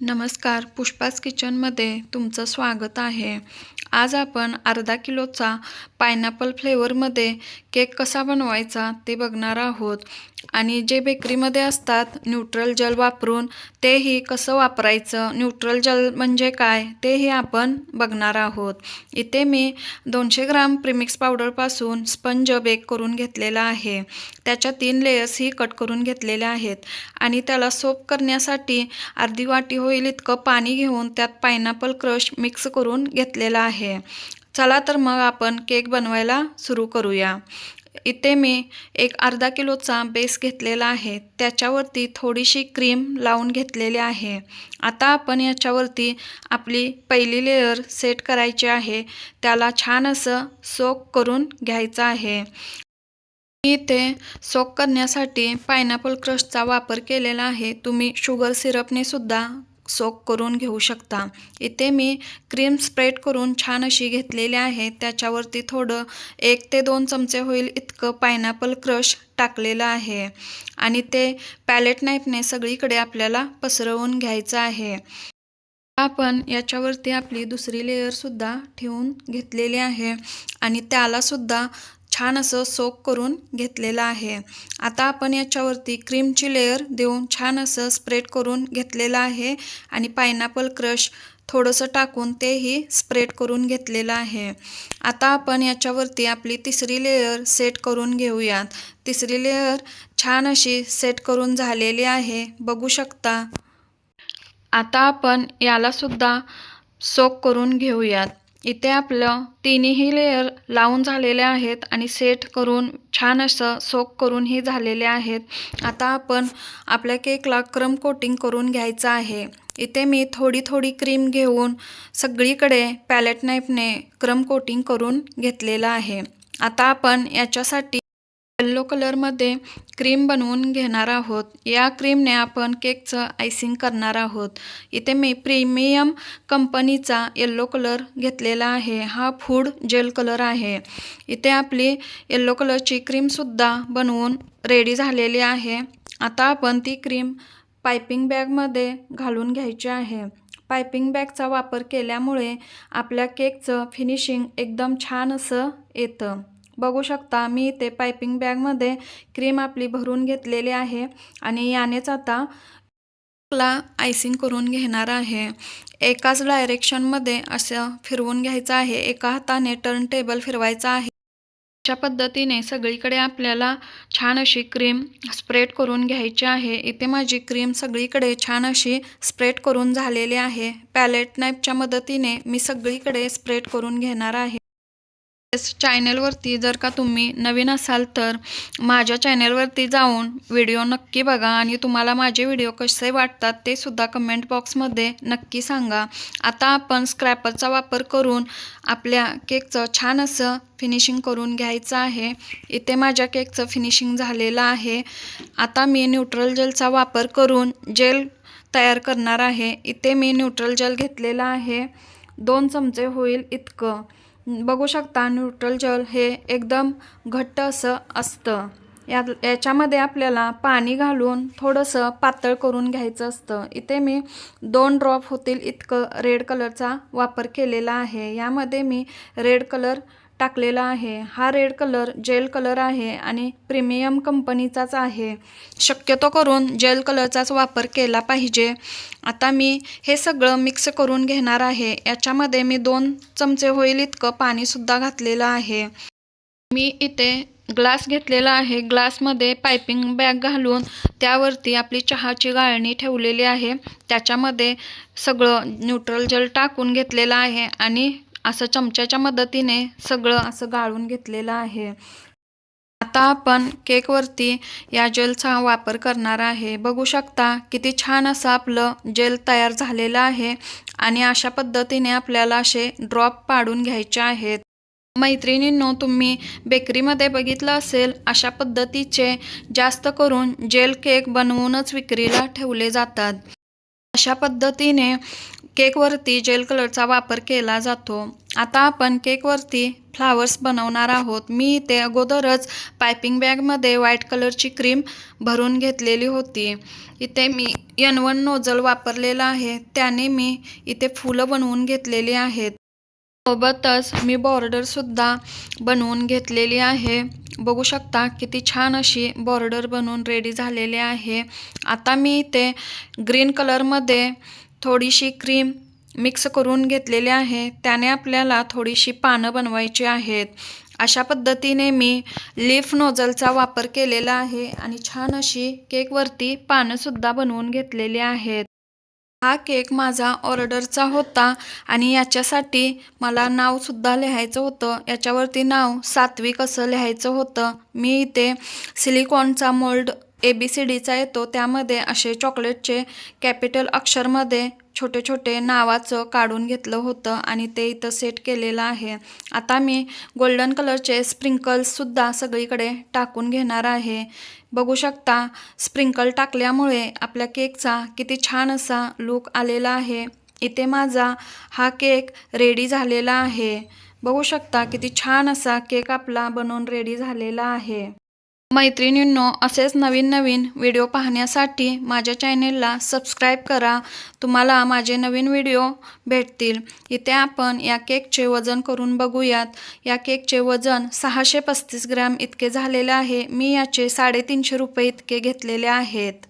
नमस्कार पुष्पास किचनमध्ये तुमचं स्वागत आहे. आज आपण अर्धा किलोचा पायनॅपल फ्लेवरमध्ये केक कसा बनवायचा ते बघणार आहोत. आणि जे बेकरीमध्ये असतात न्यूट्रल जल वापरून तेही कसं वापरायचं? न्यूट्रल जल म्हणजे काय? तेही आपण बघणार आहोत. इथे मी दोनशे ग्राम प्रीमिक्स पावडरपासून स्पंज बेक करून घेतलेला आहे. त्याच्या तीन लेयर्सही कट करून घेतलेले आहेत. आणि त्याला सोप करण्यासाठी अर्धी वाटी होईल इतकं पाणी घेऊन त्यात पायनॅपल क्रश मिक्स करून घेतलेला आहे. चला तर मग आपण केक बनवायला सुरू करूया. इथे मी एक अर्धा किलोचा बेस घेतलेला आहे. त्याच्यावरती थोडीशी क्रीम लावून घेतलेली आहे. आता आपण याच्यावरती आपली पहिली लेअर सेट करायची आहे. त्याला छान असं सोक करून घ्यायचं आहे. मी इथे सोक करण्यासाठी पायनॅपल क्रशचा वापर केलेला आहे. तुम्ही शुगर सिरपने सुद्धा सोक करून घेऊ शकता. इथे मी क्रीम स्प्रेड करून छान अशी घेतलेली आहे. त्याच्यावरती थोडं एक ते दोन चमचे होईल इतकं पायनॅपल क्रश टाकलेलं आहे. आणि ते पॅलेट नाईफने सगळीकडे आपल्याला पसरवून घ्यायचं आहे. आपण याच्यावरती आपली दुसरी लेअरसुद्धा ठेवून घेतलेली आहे. आणि त्यालासुद्धा छान असं सोक करून घेतलेलं आहे. आता आपण याच्यावरती क्रीमची लेअर देऊन छान असं स्प्रेड करून घेतलेलं आहे आणि पायनॅपल क्रश थोडंसं टाकून तेही स्प्रेड करून घेतलेलं आहे. आता आपण याच्यावरती आपली तिसरी लेअर सेट करून घेऊयात. तिसरी लेअर छान अशी सेट करून झालेली आहे. बघू शकता. आता आपण यालासुद्धा सोक करून घेऊयात. इथे आपलं तिन्ही लेयर लावून झालेले आहेत आणि सेट करून छान असं सोक करूनही झालेले आहेत. आता आपण आपल्या केकला क्रम कोटिंग करून घ्यायचं आहे. इथे मी थोडी थोडी क्रीम घेऊन सगळीकडे पॅलेट नाईफने क्रम कोटिंग करून घेतलेलं आहे. आता आपण याच्यासाठी येल्लो कलरमध्ये क्रीम बनवून घेणार आहोत. या क्रीमने आपण केकचं आयसिंग करणार आहोत. इथे मी प्रीमियम कंपनीचा येल्लो कलर घेतलेला आहे. हा फूड जेल कलर आहे. इथे आपली येल्लो कलरची क्रीमसुद्धा बनवून रेडी झालेली आहे. आता आपण ती क्रीम पायपिंग बॅगमध्ये घालून घ्यायची आहे. पायपिंग बॅगचा वापर केल्यामुळे आपल्या केकचं फिनिशिंग एकदम छान असं येतं. बघू शकता मी इथे पायपिंग बॅगमध्ये क्रीम आपली भरून घेतलेली आहे आणि यानेच आता ला आयसिंग करून घेणार आहे. एकाच डायरेक्शनमध्ये असं फिरवून घ्यायचं आहे. एका हाताने टर्न टेबल फिरवायचा आहे. अशा पद्धतीने सगळीकडे आपल्याला छान अशी क्रीम स्प्रेड करून घ्यायची आहे. इथे माझी क्रीम सगळीकडे छान अशी स्प्रेड करून झालेली आहे. पॅलेट नाईपच्या मदतीने मी सगळीकडे स्प्रेड करून घेणार आहे. चॅनलवरती जर का तुम्ही नवीन असाल तर माझ्या चॅनलवरती जाऊन व्हिडिओ नक्की बघा आणि तुम्हाला माझे व्हिडिओ कसे वाटतात ते सुद्धा कमेंट बॉक्समध्ये नक्की सांगा. आता आपण स्क्रॅपरचा वापर करून आपल्या केकचं छान असं फिनिशिंग करून घ्यायचं आहे. इथे माझ्या केकचं फिनिशिंग झालेलं आहे. आता मी न्यूट्रल जेलचा वापर करून जेल तयार करणार आहे. इथे मी न्यूट्रल जेल घेतलेला आहे. दोन चमचे होईल इतकं. बघू शकता न्यूट्रल जल हे एकदम घट्ट असं असतं. या याच्यामध्ये आपल्याला पाणी घालून थोडंसं पातळ करून घ्यायचं असतं. इथे मी दोन ड्रॉप होतील इतकं रेड कलरचा वापर केलेला आहे. यामध्ये मी रेड कलर टाकलेला आहे. हा रेड कलर जेल कलर आहे आणि प्रीमियम कंपनीचाच आहे. शक्यतो करून जेल कलरचाच वापर केला पाहिजे. आता मी हे सगळं मिक्स करून घेणार आहे. याच्यामध्ये मी दोन चमचे होईल इतकं पाणीसुद्धा घातलेलं आहे. मी इथे ग्लास घेतलेला आहे. ग्लासमध्ये पायपिंग बॅग घालून त्यावरती आपली चहाची गाळणी ठेवलेली आहे. त्याच्यामध्ये सगळं न्यूट्रल जल टाकून घेतलेलं आहे आणि असं चमच्याच्या मदतीने सगळं असं गाळून घेतलेलं आहे. आता आपण केकवरती या जेलचा वापर करणार आहे. बघू शकता किती छान असं आपलं जेल तयार झालेलं आहे आणि अशा पद्धतीने आपल्याला असे ड्रॉप पाडून घ्यायचे आहेत. मैत्रिणींनो तुम्ही बेकरीमध्ये बघितलं असेल अशा पद्धतीचे जास्त करून जेल केक बनवूनच विक्रीला ठेवले जातात. अशा पद्धतीने केकवरती जेल कलरचा वापर केला जातो. आता आपण केकवरती फ्लावर्स बनवणार आहोत. मी इथे अगोदरच पायपिंग बॅगमध्ये व्हाईट कलरची क्रीम भरून घेतलेली होती. इथे मी यन वन नोजल वापरलेला आहे. त्याने मी इथे फुलं बनवून घेतलेली आहेत. सोबतच मी बॉर्डरसुद्धा बनवून घेतलेली आहे. बघू शकता किती छान अशी बॉर्डर बनवून रेडी झालेली आहे. आता मी इथे ग्रीन कलरमध्ये थोडीशी क्रीम मिक्स करून घेतलेली आहे. त्याने आपल्याला थोडीशी पानं बनवायची आहेत. अशा पद्धतीने मी लीफ नोझलचा वापर केलेला आहे आणि छान अशी केकवरती पानंसुद्धा बनवून घेतलेली आहेत. हा केक माझा ऑर्डरचा होता आणि याच्यासाठी मला नावसुद्धा लिहायचं होतं. याच्यावरती नाव सात्विक असं लिहायचं होतं. मी इथे सिलिकॉनचा मोल्ड ए बी सी डीचा येतो. त्यामध्ये असे चॉकलेटचे कॅपिटल अक्षरमध्ये छोटे छोटे नावाचं काढून घेतलं होतं आणि ते इथं सेट केलेलं आहे. आता मी गोल्डन कलरचे स्प्रिंकल्ससुद्धा सगळीकडे टाकून घेणार आहे. बघू शकता स्प्रिंकल टाकल्यामुळे आपल्या केकचा किती छान असा लूक आलेला आहे. इथे माझा हा केक रेडी झालेला आहे. बघू शकता किती छान असा केक आपला बनवून रेडी झालेला आहे. मैत्रिणींनो असेच नवीन नवीन व्हिडिओ पाहण्यासाठी माझ्या चॅनेलला सबस्क्राईब करा. तुम्हाला माझे नवीन व्हिडिओ भेटतील. इथे आपण या केकचे वजन करून बघूयात. या केकचे वजन सहाशे पस्तीस ग्रॅम इतके झालेले आहे. मी याचे साडेतीनशे रुपये इतके घेतलेले आहेत.